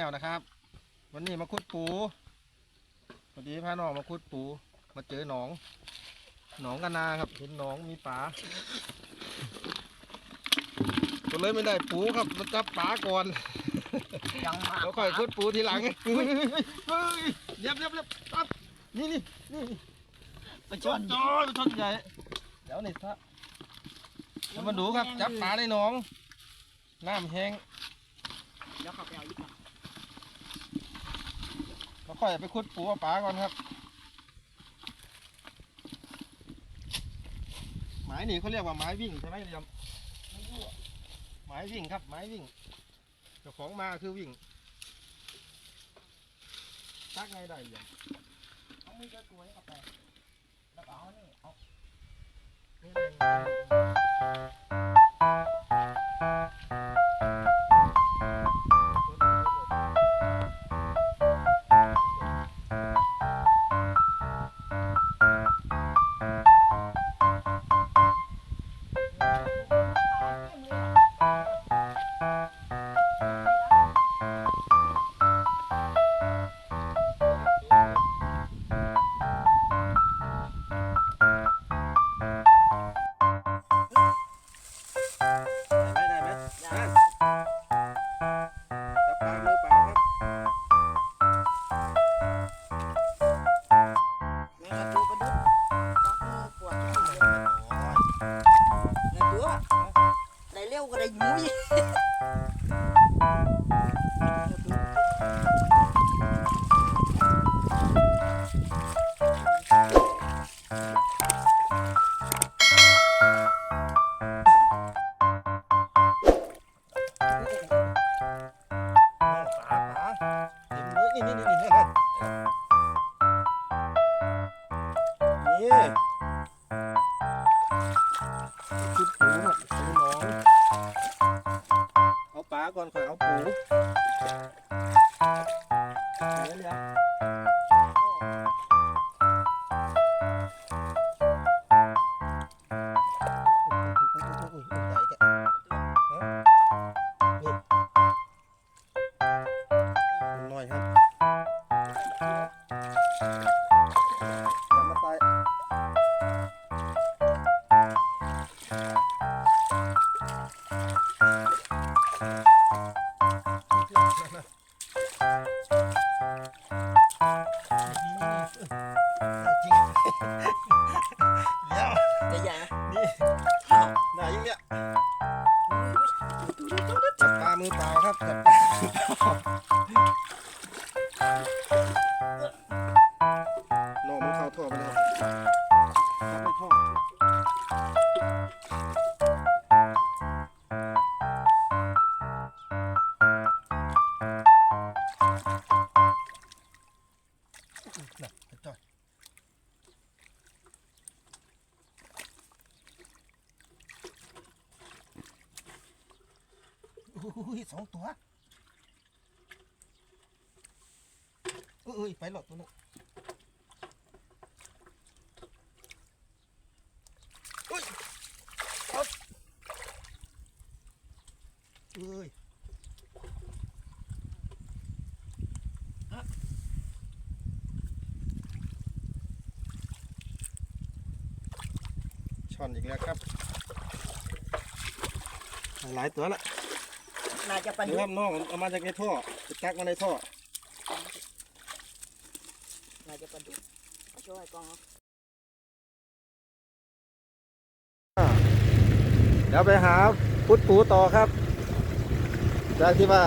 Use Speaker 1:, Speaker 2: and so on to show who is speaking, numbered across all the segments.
Speaker 1: ช่องลุงตู่ชาแนลนะครับ วันนี้มาคุดปูพอดีพาน้องมาคุดปู มาเจอหนอง หนองกันนาครับ เห็นหนองมีปลาก็เลยไม่ได้ปูครับมาจับปลาก่อน
Speaker 2: ยังมา
Speaker 1: แล้วค่อยคุดปูทีหลังเฮ้ยเฮ้ยเฮ้ยเย็บเย็บเย็บปั๊บนี่นี่นี่
Speaker 2: ไปช
Speaker 1: ช
Speaker 2: น
Speaker 1: นจอชนใหญ่เดี๋ยวนี่ซะเรามาดูครับ จับปลาในหนองน้ำแห้ง
Speaker 2: เดี๋ยวเขาไปเอาอีก
Speaker 1: ก็ ค่อยไปคุดปูปลาก่อนครับหมายนี่เขาเรียกว่าไม้วิ่งใช่ไหมเรียมไม้วิ่งครับ ไม้วิ่งเจ้าของมาคือวิ่งตักไงได้เรียม
Speaker 2: เอาไมือจะตัวให้เขาไปแล้วเอานี่เอา
Speaker 1: นี่ no, no. หลอ
Speaker 2: ดตัว
Speaker 1: นึงอุ้ยเอาอุ้ยช่อนอีกแล้วครับ หลายตัวละ
Speaker 2: น่าจะปลา
Speaker 1: เดี๋
Speaker 2: ดุ
Speaker 1: ยวค
Speaker 2: ก
Speaker 1: รับน้องเอามาจากในท่อไปตักมาในท่อ
Speaker 2: น่าจะปลาดุกเอาช่วยกองเอา
Speaker 1: เดี๋ยวไปหาพุทธปูต่อครับจากที่ว่า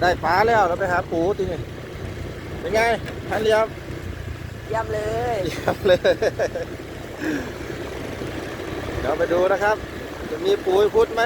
Speaker 1: ได้ปลาแล้วเราไปหาปูทีนี้เป็นไงทันเรียบ
Speaker 2: เยี่ยมเลย
Speaker 1: เรียบเลย เดี๋ยวไปดูนะครับ จะมีปูให้พุทธไหม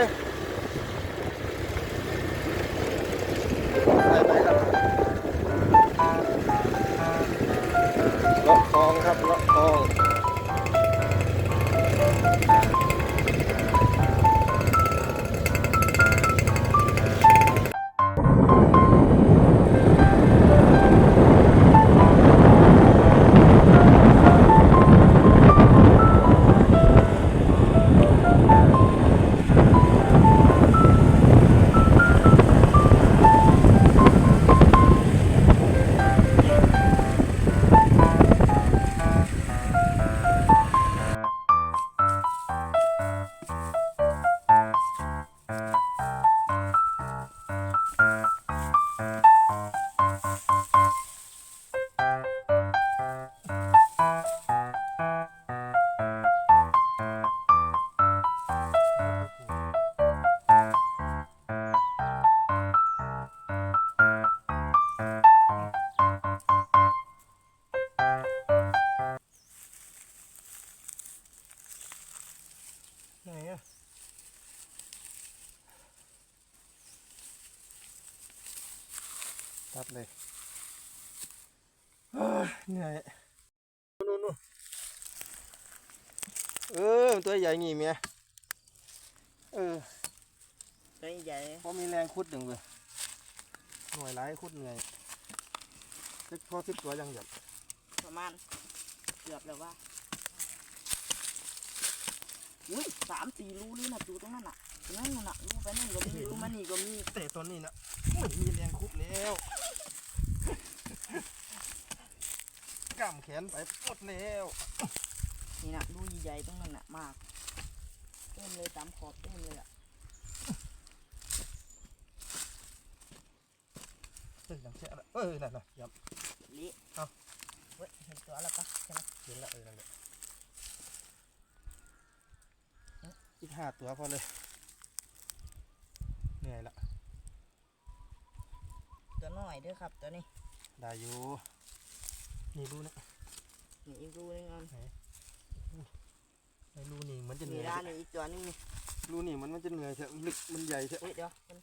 Speaker 1: ไหนอะตัดเลยเอ้ยเหนื่อยนู่นนู่นเออตัวใหญ่งี้เมียเออ
Speaker 2: ตัวใหญ่
Speaker 1: พอมีแรงคุดหนึ่งเลยหน่วยร้ายคุดเหนื่อยเล็กพอสิบตัวยังหยับ
Speaker 2: ประมาณเกือบแล้วว่า อุ้ยสามสี่รูเลยนะจูตรงนั้นน่ะตรงนั้นน่ะรูไปนั่นก็มีรูมานี่ก็มี
Speaker 1: แต่ตอนนี้นะไม่มีแรงคุดแล้วกล้ามแขนไปหมดแล้ว
Speaker 2: นี่นะรูใหญ่ๆตรงนั้นน่ะมากเต็มเลยตามขอบเต็มเลยอะ
Speaker 1: เฮ้ยยังแช่ละเออนั่นน่ะยับ
Speaker 2: ลิ
Speaker 1: เอ้า
Speaker 2: เว้ยเห็นตัวแล้วปะใช่ไหม
Speaker 1: เห็นละเออนั่นแหละ อีกห้าตัวพอเลย เหนื่อยละ
Speaker 2: ตัวน้อยเด้วยครับตัวนี้
Speaker 1: ได้อยู่ นี่รูนะ
Speaker 2: นี่อีกรูนึงอัน
Speaker 1: ไอ้รูนี่มันจะเห
Speaker 2: มี
Speaker 1: นื่อย
Speaker 2: ด้านนี้อีกตัวนึงนี่
Speaker 1: รูนี่มันมันจะเหนื่อยเถอะลึกมันใหญ่เถอะ
Speaker 2: เฮ้ยเดี๋ยวมัน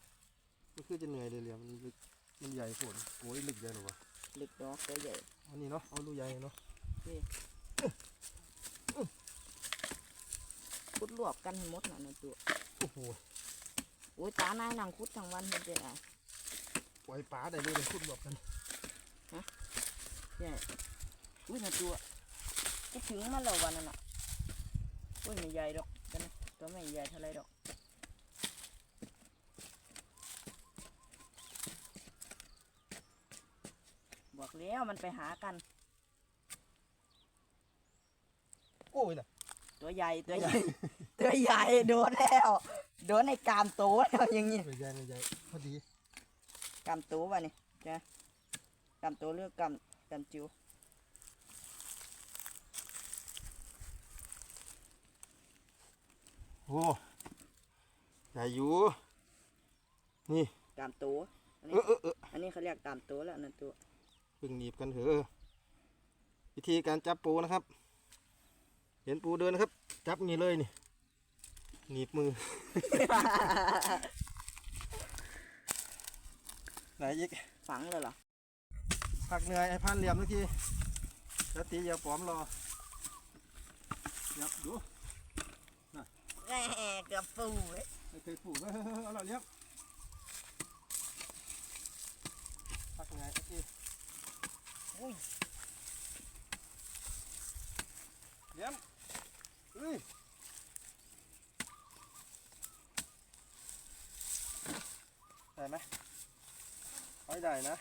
Speaker 1: มันคือจะเหนื่อยเลยเลยมันลึกมันใหญ่ฝนโอ้ยลึกใหญ่หรอวะ
Speaker 2: ลึกดอกตัวใหญ่
Speaker 1: อันนี้เนาะ เอารูใหญ่เนาะ
Speaker 2: คุดรวบกันให้หมดน่ะในตัว
Speaker 1: โอ้โห
Speaker 2: โอ้ยตานายนั่งคุดทั้งวันเห็นเจ๊อะ
Speaker 1: ปล่อยปลาได้เลยเลยคุดแบบกัน
Speaker 2: ใช่อุ้ยในตัวกูถึงมันแล้ววันนั้นน่ะอุ้ยไม่ใหญ่ดอกตัวนี้ตัวไม่ใหญ่เท่าไรดอกบอกแล้วมันไปหากัน
Speaker 1: โอ้ยน่ะ
Speaker 2: ตัวใหญ่ตัวใหญ่ ตัวใหญ่โดนแล้ว โดนในกามโตแล้วอย่างงี้
Speaker 1: ไม่ใหญ่ไม่ใหญ่พอดี
Speaker 2: กามโตวะนี่ใช่ไหมกามโตเลือกกามกามจิว
Speaker 1: โอ้ใหญ่อยู่นี่
Speaker 2: กามโตอัน
Speaker 1: เอ
Speaker 2: นี้
Speaker 1: อเออเออ
Speaker 2: อันนี้เขาเรียกกามโตแล้วนั่นตัว
Speaker 1: เพิ่งหนีบกันเถอะวิธีการจับปูนะครับ เห็นปูเดินนะครับ จับงี้เลยนี่หนีบมือ ไหนอีก
Speaker 2: ฝังเลยเหรอ
Speaker 1: ผักเหนื่อยไอ้พันเหลี่ยมเมื่อกี้แล้วตีอย่าปลอมรอยับดู
Speaker 2: แหม่เกือบปูเว้ย
Speaker 1: ไม่เคยปลูกเฮ้ยเฮ้ยเฮ้ยเอาละเลี้ยงผักเหนื่อยเมื่อกี้
Speaker 2: อุ้ย
Speaker 1: เลี้ยงเฮ้ย ได้ไหมไม่ได้นะ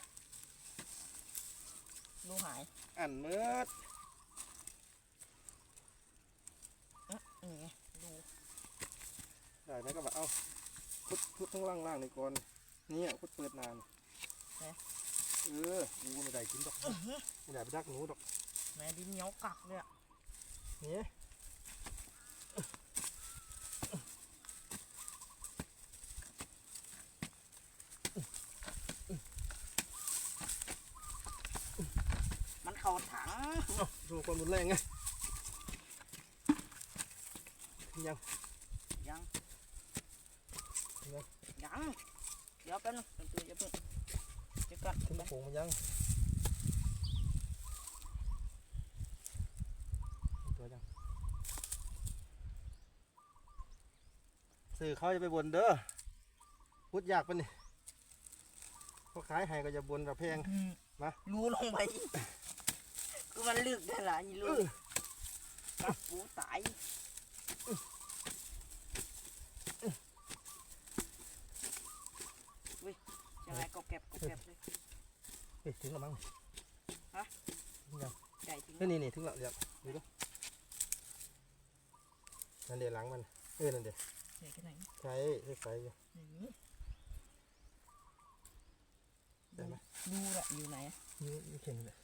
Speaker 2: ดูหาย
Speaker 1: อันเมืด
Speaker 2: อื้อนี่ไงดู
Speaker 1: ได้ไหมก็แบบเอาพุดพุดทั้งล่างล่างในก่อนเนี่ยพุดเปิดนานเออกูไม่ได้กินดอกไม่ได้ไปดักหนูดอก
Speaker 2: แม่ดินเหนียวกักเลยอะ
Speaker 1: นี่
Speaker 2: มันเข่าถั
Speaker 1: ดูความรุนแรงไงยัง
Speaker 2: ยัง
Speaker 1: ยัง
Speaker 2: ยังเดี๋ยวแป๊บนึงเป็นตัวจะเพิ่งเดี๋ยวก่อน
Speaker 1: ขึ้นโป่งมันยังตัวยังสื่อเขาจะไปบนเด้อพุดยากปะนี่เขาขายให้ก็จะบนกับแพงมา
Speaker 2: รูลงไป กคือมันลึกได้ละอีลูกกับปูตายอุ้ยยังไงก็เก็บก็เก็บเลย
Speaker 1: เฮ้ยถึงแล้วมั้ง
Speaker 2: ฮะ
Speaker 1: ถึงยัง
Speaker 2: ใหญ่จริง
Speaker 1: เฮ้ยนี่นี่ถึงแล้วเดี๋ยวดูดินั่นเดี๋ยวหลังมันเออนั่นเดี๋ยว
Speaker 2: ใหญ่แค่ไหน
Speaker 1: ใช้ใช้ไฟอยู่
Speaker 2: นี่
Speaker 1: ได้ไหม
Speaker 2: ดูแหละอยู่ไหนอะ
Speaker 1: นี่นี่เข็นเลย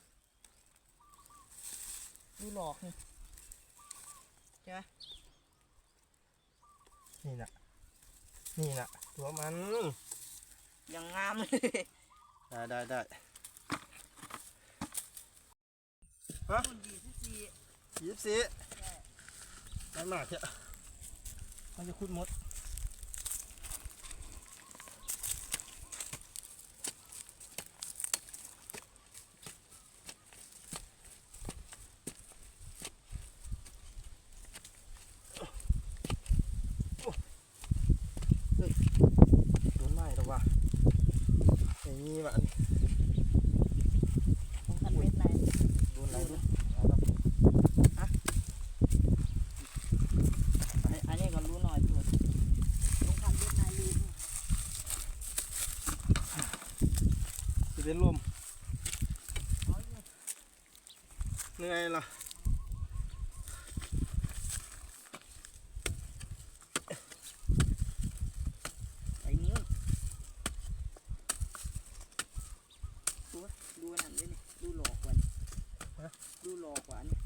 Speaker 2: ดูหลอกนี่ใช่ไหม
Speaker 1: นี่น่ะนี่น่ะตัวมัน
Speaker 2: ยังงามเลย
Speaker 1: ได้ได้ได้
Speaker 2: คนดีที่สี่
Speaker 1: ยี่สิบสี่ได้มากเถอะมันจะคุดหมดเฮ้ยโดนไม้แล้วว่ะไอ้นี่ว่ะอัน
Speaker 2: ของคันเม็ดใน
Speaker 1: โดนอะไรดูเอาละ
Speaker 2: อันอันนี้ก็รู้หน่อยตัวลงคันเม็ดในลืม
Speaker 1: จะเป็นลม
Speaker 2: เอาอยู่
Speaker 1: เหนื่อยล่ะ
Speaker 2: ไอ้นิ้ว ดูอันนั่นเลยนี่ดูหลอกกว่านี่ดูหลอกกว่านี่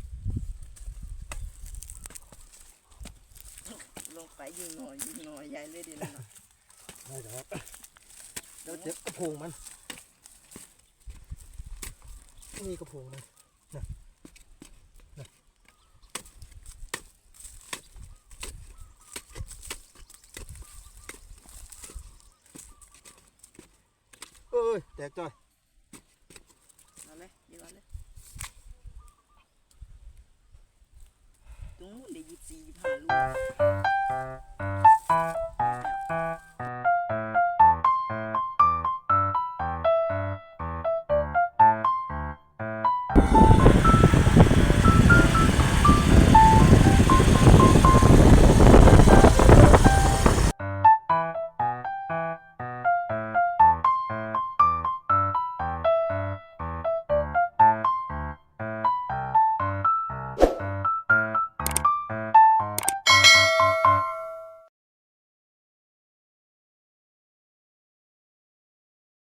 Speaker 2: ลงไปยิงหน่อยยิงหน่อยใหญ่เลยดินั่นน่ะ
Speaker 1: ได้เดี๋ยวครับเดี๋ยวเจ็บกระโพงมันนี่กระโพงมันนะนะเอ้ยแตกจ้อย
Speaker 2: เอาเลยยิงเอาเลยตรงนู้นเดี๋ยวยี่สิบสี่ยี่สิบห้าลูก